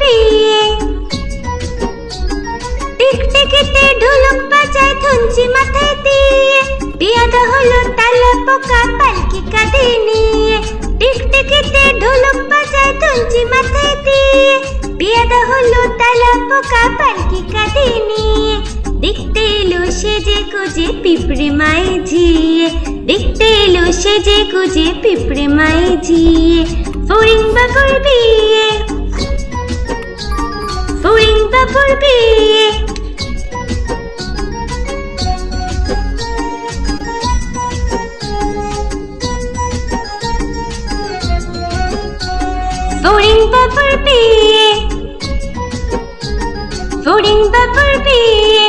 বিয়ে টিকটিকিতে ঢোলক বাজায় ধুনচি মাথায় দিয়ে। বিয়াদা হলো তালা পোকা পালকি কাঁধে নিয়ে। টিকটিকিতে ঢোলক বাজায় ধুনচি মাথায় দিয়ে। বিয়াদা হলো তালা পোকা পালকি কাঁধে নিয়ে। দেখতে এলো সেজে গুজে পিঁপড়ে মায়ে ঝিয়ে। দেখতে এলো সেজে গুজে পিঁপড়ে মায়ে ঝিয়ে। ফড়িং বাবুর বিয়ে বিয়ে ফড়িং বাবুর বিয়ে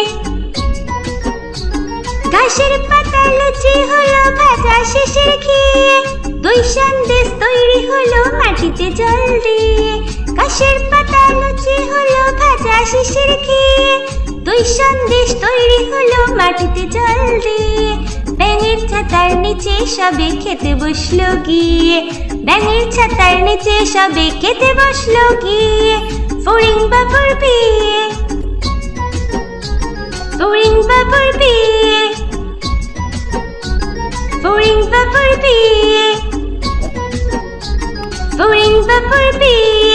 ঘাসের পাতা লুচি হলো ভাজা শেষের খেয়ে, দই সন্দেশ তৈরি হলো মাটিতে জল দিয়ে। ঘাসের পাতা লুচি হলো ভাজা শেষের খেয়ে। দই সন্দেশ তৈরি হলো মাটিতে জল দিয়ে। ব্যাঙের ছাতার নিচে সবে খেতে বসল গিয়ে। ব্যাঙের ছাতার নিচে সবে খেতে বসল গিয়ে। ফড়িং বাবুর বিয়ে ফড়িং বাবুর বিয়ে ফড়িং বাবুর বিয়ে ফড়িং বাবুর বিয়ে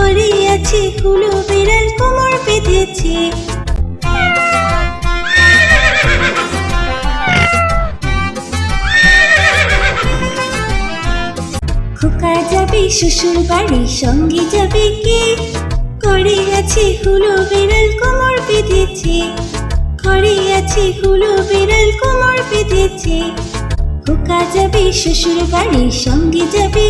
ঘরে আছে হুলো বিড়াল কোমর খোকা যাবে, শ্বশুর বাড়ির সঙ্গে যাবে কে? ঘরে আছে হুলো বিড়াল কোমর বেঁধেছে। ঘরে আছে হুলো বিড়াল কোমর বেঁধেছে। খোকা শ্বশুর বাড়ির সঙ্গে যাবে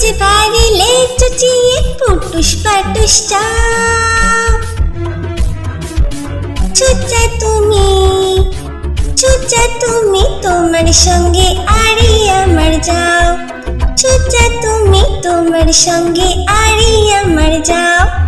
যে বাড়িলে চুচিয়ে পুটুস পাটুস চাও চুচা তুমি চুচা তুমি তোমার সঙ্গে আরে আমার যাও। চুচা তুমি তোমার সঙ্গে আরে আমার যাও।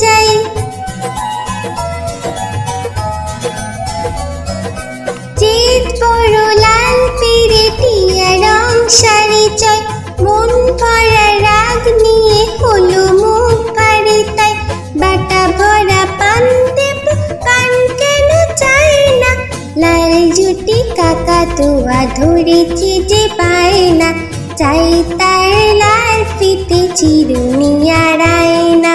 চাই। বড় লাল পেরেটিয়া রং শাড়ি চাই মন ভরা রাগ নিয়ে হলো মুখ পারে তাই। বাটা ভরা পান দেব পান কেন চাই না? লাল জুটি কাকা তোয়া ধরেছি যে পায় না। চাই তার লাল ফিতে চিরুনি আড়াই না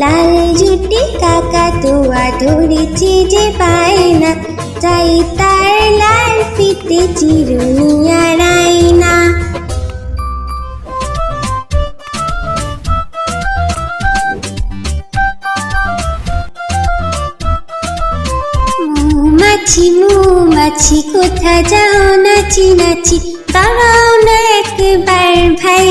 লাল জুটি কাকা তুয়া ধরেছি যে পায় না তাই তার লাল ফিতে চিরুনি আড়াই না মৌমাছি মৌমাছি, কোথা যাও নাচি নাচি তারাও না একবার ভাই।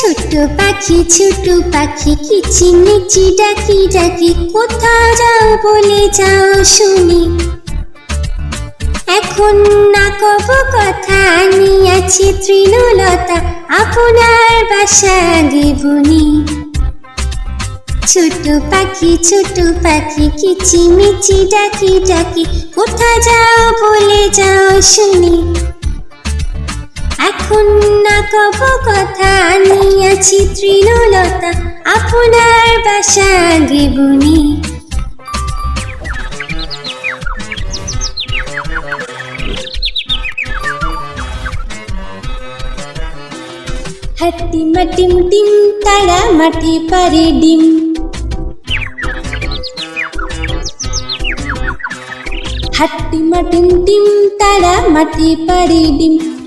ছোট পাখি ছোট পাখি কিচিমিচি ডাকি ডাকি কোথাও যাও বলে যাও শুনি। এখন না কব কথা আনিয়াছি তৃণলতা, আপনার বাসা গিবনি ছোট পাখি ছোট পাখি কিচিমিচি ডাকি ডাকি কোথা যাও বলে যাও শুনি। এখন না কব কথা আনিয়াছি তৃণলতা, আপনার বাসা গিবনি হাট্টি মাটিম টিম, তারা মাটি পারে ডিম। হাট্টি মাটিম টিম, তারা মাটি পারে ডিম।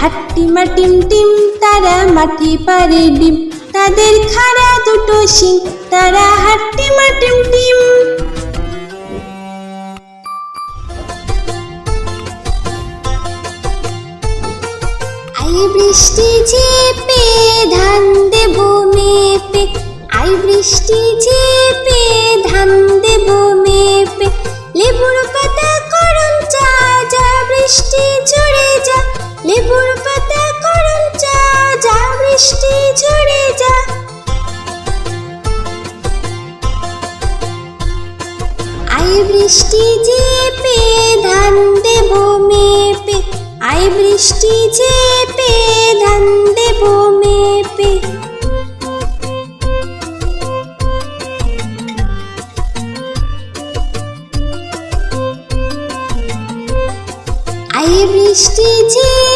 হাট্টি মাটিম টিম, তারা মাটি পারে ডিম তাদের খাড়া দুটো শিং, তারা হাট্টি মাটিম টিম আই বৃষ্টি ঝেপে ধান দেব মেপে। আই বৃষ্টি ঝেপে ধান দেব মেপে। লেবুর পাতা করম চা যা বৃষ্টি ঝরে যা। লেবুর পাতা করম চা, যা বৃষ্টি ঝরে যা। আই বৃষ্টি চেপে ধান দেব মেপে। আই বৃষ্টি চেপে ধান দেব মেপে। আই বৃষ্টি মেপে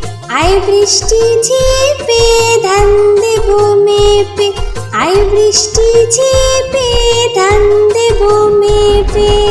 আই বৃষ্টি ঝেপে ধান দেব মেপে আই বৃষ্টি ঝেপে ধান দেব মেপে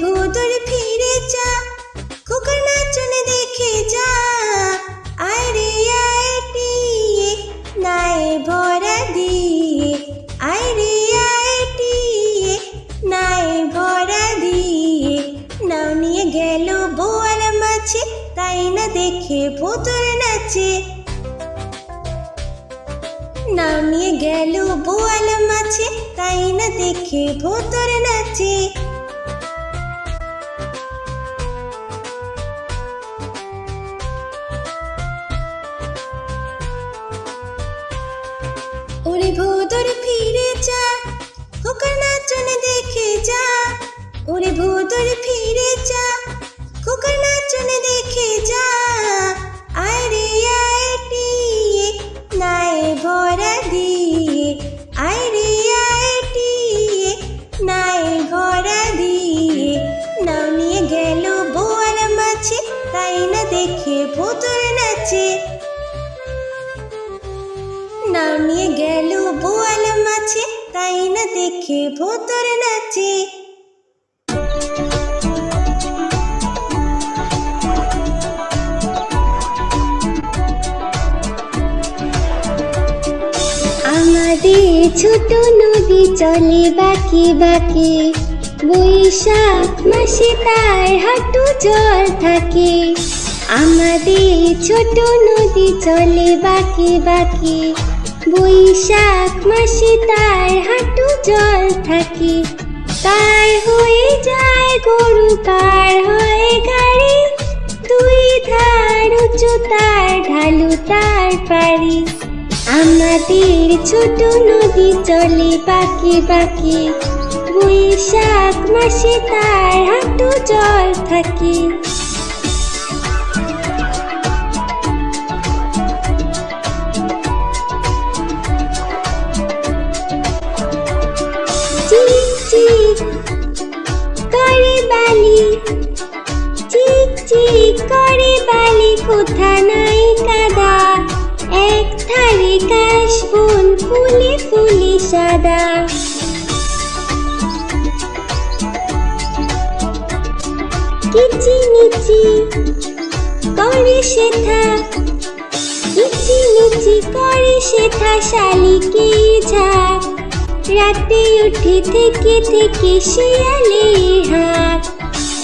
ভূতর ফিরে যা, খোকার নাচনে দেখে যা। আয় রে নাই ভরা দিয়ে। আয় রে নাই ভরা দিয়ে। নাও নিয়ে গেল বোয়াল মাছে, তাই না দেখে ভূতর নাচে। নামিয়ে গেল বোয়াল মাছে, তাই না দেখে ভোতর নাচে। দেখে ভোতর নাচে। আমাদের ছোট নদী চলে বাকি বাকি। বৈশাখ মাসে তার হাঁটু জল থাকে। আমাদের ছোট নদী চলে বাকি বাকি। বৈশাখ মাসে তার হাঁটু জল থাকে। তার হয়ে যায় গরু কার হয় গাড়ি। দুই ধার উঁচু, তার ঢালু, তার পারি আমাদের ছোট নদী চলে বাকি বাকি। বৈশাখ মাসে তার হাঁটু জল থাকে। কোথা নাই কাদা? এক থারে কাশবন ফুলে ফুলে সাদা। কিচি মিচি করে সেথা, কিচি মিচি করে শেথা শালিকে ঝাঁক রাতে উঠে থেকে থেকে শিয়ালে হাঁক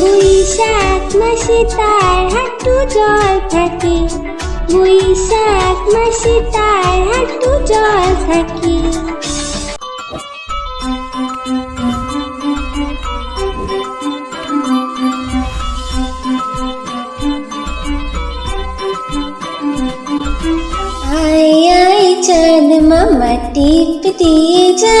বৈশাখ মাসে তার হাঁটু জল থাকে। বৈশাখ মাসে তার হাঁটু জল থাকে। আয় আয়, চাঁদ মামা টিপ দিয়ে যা।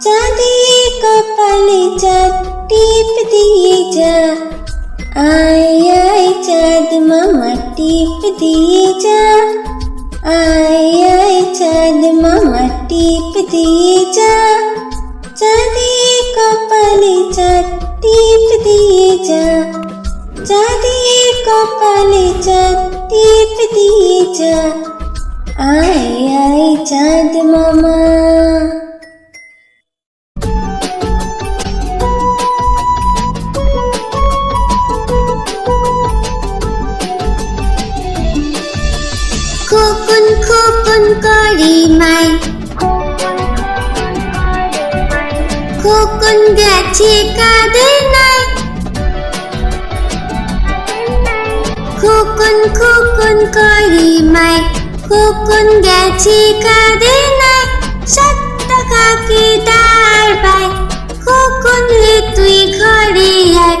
চাঁদের কপালে চাঁদ টিপ দিয়ে যা আয় আয় চাঁদ মামা টিপ দিয়ে যা আয় আয় চাঁদ মামা টিপ দিয়ে যা চাঁদের কপালে চাঁদ টিপ দিয়ে যা চাঁদের কপালে চাঁদ টিপ দিয়ে যা আয় আয় চাঁদ মামা খোকন গেছে কাদের নাই খোকন খোকন করি মাই খোকন গেছে কাদের নাই সাত টাকাকে দাঁড় পাই খোকন রে তুই ঘরে আয়।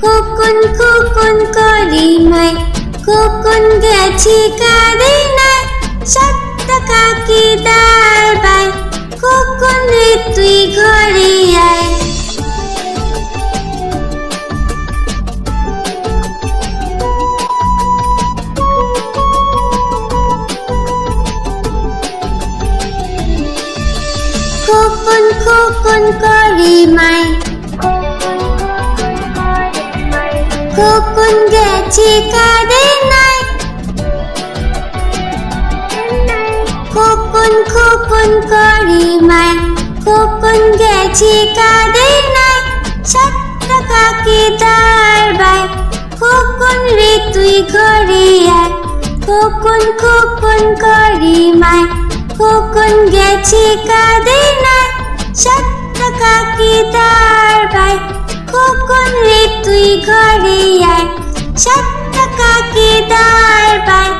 খোকন খোকন করি মাই খোকন গেছে কাদের নাই সাত টাকাকে দাঁড় পাই খোকন রে তুই ঘরে আয়। খোকন করি মাই খোকন গেছে কাদের নাই। খোকন খোকন করি মাই খোকন গেছে কাদের নাই। সাত টাকাকে দাঁড় বাই। খোকন রে, তুই ঘরে আয়। খোকন খোকন করি মাই খোকন নাই। দাঁড় বাই খোকন রে তুই ঘরে আয়। দাঁড় বাই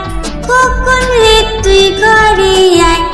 খোকন রে তুই ঘরে আয়।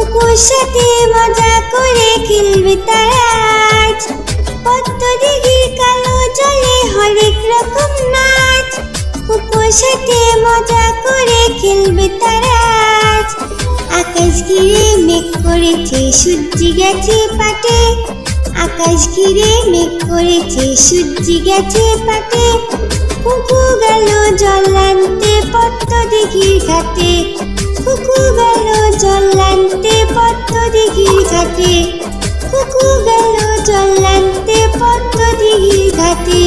কুকুর সাথে মজা করে খেলবে তারা আজ। পদ্মদিঘির কালো জলে হরেক রকম নাচ। কুকুর সাথে মজা করে খেলবে তারা আজ। আকাশ ঘিরে মেঘ করেছে সূর্যি গেছে পাটে। আকাশ ঘিরে মেঘ করেছে সূর্যি গেছে পাটে। কুকু গেল জল আনতে পদ্ম দিঘির ঘাটে। কুকুগাল জল্লান্তে পদ্ম দিঘি ঘাটে। কুকুগাল জল্লান্তে পদ্ম দিঘি ঘাটে।